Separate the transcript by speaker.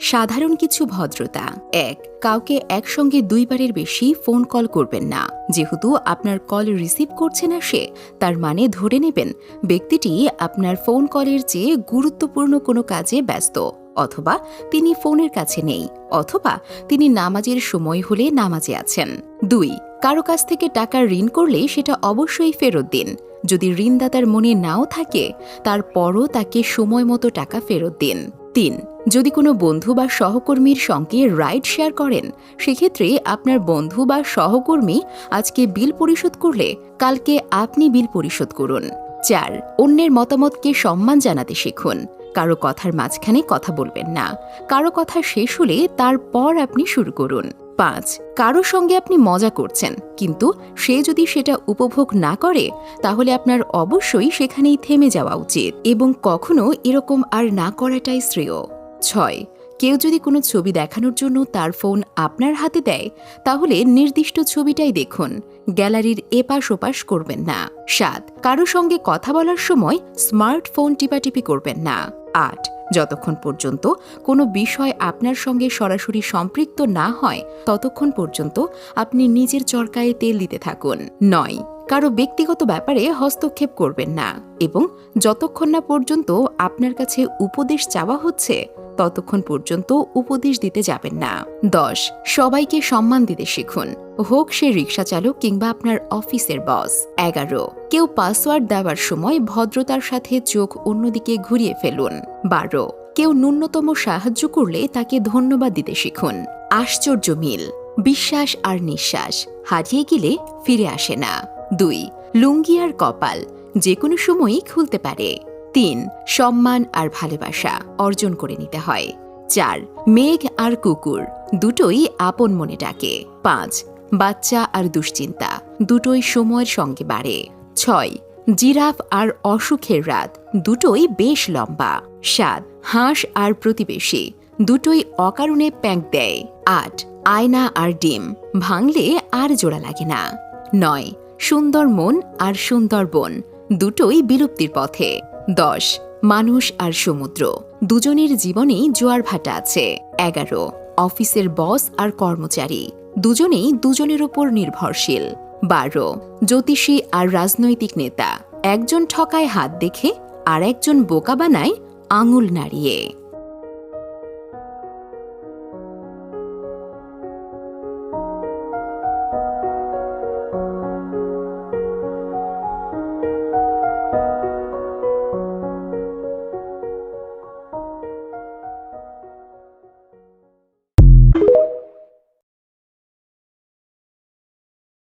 Speaker 1: সাধারণ কিছু ভদ্রতা। এক, কাউকে একসঙ্গে দুইবারের বেশি ফোন কল করবেন না। যেহেতু আপনার কল রিসিভ করছে না সে, তার মানে ধরে নেবেন ব্যক্তিটি আপনার ফোন কলের চেয়ে গুরুত্বপূর্ণ কোনো কাজে ব্যস্ত, অথবা তিনি ফোনের কাছে নেই, অথবা তিনি নামাজের সময় হলে নামাজে আছেন। দুই, কারও কাছ থেকে টাকা ঋণ করলে সেটা অবশ্যই ফেরত দিন। যদি ঋণদাতার মনে নাও থাকে, তারপরও তাকে সময় মতো টাকা ফেরত দিন। তিন, যদি কোনো বন্ধু বা সহকর্মীর সঙ্গে রাইড শেয়ার করেন, সেক্ষেত্রে আপনার বন্ধু বা সহকর্মী আজকে বিল পরিশোধ করলে কালকে আপনি বিল পরিশোধ করুন। চার অন্যের মতামতকে সম্মান জানাতে শিখুন। কারও কথার মাঝখানে কথা বলবেন না। কারও কথা শেষ হলে তারপর আপনি শুরু করুন। পাঁচ, কারও সঙ্গে আপনি মজা করছেন, কিন্তু সে যদি সেটা উপভোগ না করে, তাহলে আপনার অবশ্যই সেখানেই থেমে যাওয়া উচিত এবং কখনো এরকম আর না করাটাই শ্রেয়। ছয় কেউ যদি কোনো ছবি দেখানোর জন্য তার ফোন আপনার হাতে দেয়, তাহলে নির্দিষ্ট ছবিটাই দেখুন। গ্যালারির এপাশ ওপাশ করবেন না। সাত, কারও সঙ্গে কথা বলার সময় স্মার্টফোন টিপাটিপি করবেন না। আট, যতক্ষণ পর্যন্ত কোনো বিষয় আপনার সঙ্গে সরাসরি সম্পৃক্ত না হয়, ততক্ষণ পর্যন্ত আপনি নিজের চরকায় তেল দিতে থাকুন। নয় কারও ব্যক্তিগত ব্যাপারে হস্তক্ষেপ করবেন না এবং যতক্ষণ না পর্যন্ত আপনার কাছে উপদেশ চাওয়া হচ্ছে, ততক্ষণ পর্যন্ত উপদেশ দিতে যাবেন না। দশ, সবাইকে সম্মান দিতে শিখুন। হোক সে রিক্সা চালক কিংবা আপনার অফিসের বস। এগারো, কেউ পাসওয়ার্ড দেওয়ার সময় ভদ্রতার সাথে চোখ অন্যদিকে ঘুরিয়ে ফেলুন। বারো, কেউ ন্যূনতম সাহায্য করলে তাকে ধন্যবাদ দিতে শিখুন। আশ্চর্য মিল। বিশ্বাস আর নিঃশ্বাস। হারিয়ে গেলে ফিরে আসে না। দুই, লুঙ্গি আর কপাল যে কোনো সময়ই খুলতে পারে। তিন, সম্মান আর ভালোবাসা অর্জন করে নিতে হয়। চার, মেঘ আর কুকুর, দুটোই আপন মনে ডাকে। পাঁচ, বাচ্চা আর দুশ্চিন্তা, দুটোই সময়ের সঙ্গে বাড়ে। ছয়, জিরাফ আর অসুখের রাত, দুটোই বেশ লম্বা। সাত, হাঁস আর প্রতিবেশী, দুটোই অকারণে প্যাঁক দেয়। আট, আয়না আর ডিম, ভাঙলে আর জোড়া লাগে না। নয় সুন্দর মন আর সুন্দর বন, দুটোই বিলুপ্তির পথে। দশ, মানুষ আর সমুদ্র, দুজনের জীবনেই জোয়ার ভাটা আছে। এগারো, অফিসের বস আর কর্মচারী, দুজনেই দুজনের উপর নির্ভরশীল। বারো, জ্যোতিষী আর রাজনৈতিক নেতা, একজন ঠকায় হাত দেখে আর একজন বোকা বানায় আঙুল নাড়িয়ে।